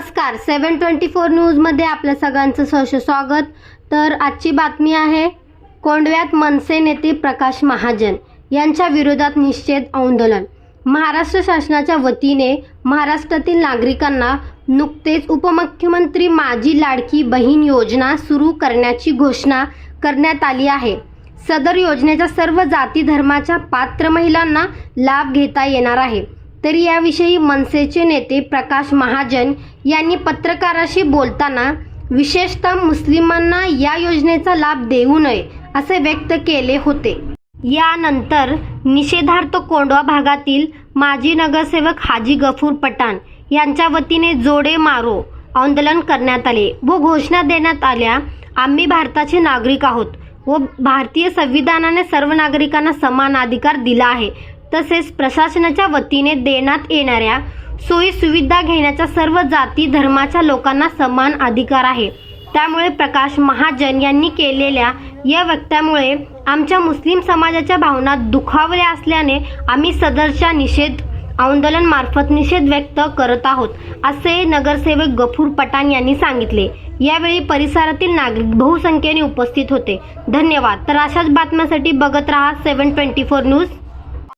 नमस्कार. सेवन twenty four न्यूजमध्ये आपल्या सगळ्यांचं सहश स्वागत. तर आजची बातमी आहे कोंडव्यात मनसे नेते प्रकाश महाजन यांच्या विरोधात निषेध आंदोलन. महाराष्ट्र शासनाच्या वतीने महाराष्ट्रातील नागरिकांना नुकतेच उपमुख्यमंत्री माझी लाडकी बहीण योजना सुरू करण्याची घोषणा करण्यात आली आहे. सदर योजनेच्या सर्व जाती धर्माच्या पात्र महिलांना लाभ घेता येणार आहे. तर याविषयी मनसेचे नेते प्रकाश महाजन यांनी पत्रकाराशी बोलताना विशेषतः मुस्लिमांना या योजनेचा लाभ देऊ नये असे व्यक्त केले होते. यानंतर निषेधार्थ कोंडवा भागातील माजी नगरसेवक हाजी गफूर पठाण यांच्या वतीने जोडे मारो आंदोलन करण्यात आले. व घोषणा देण्यात आल्या आम्ही भारताचे नागरिक आहोत व भारतीय संविधानाने सर्व नागरिकांना समान अधिकार दिला आहे. तसेच प्रशासनाच्या वतीने देण्यात येणाऱ्या सोयी सुविधा घेण्याच्या सर्व जाती धर्माच्या लोकांना समान अधिकार आहे. त्यामुळे प्रकाश महाजन यांनी केलेल्या या वक्त्यामुळे आमच्या मुस्लिम समाजाच्या भावना दुखावल्या असल्याने आम्ही सदरच्या निषेध आंदोलनमार्फत निषेध व्यक्त करत आहोत असे नगरसेवक गफूर पठाण यांनी सांगितले. यावेळी परिसरातील नागरिक बहुसंख्येने उपस्थित होते. धन्यवाद. तर अशाच बातम्यांसाठी बघत राहा सेवन ट्वेंटी फोर न्यूज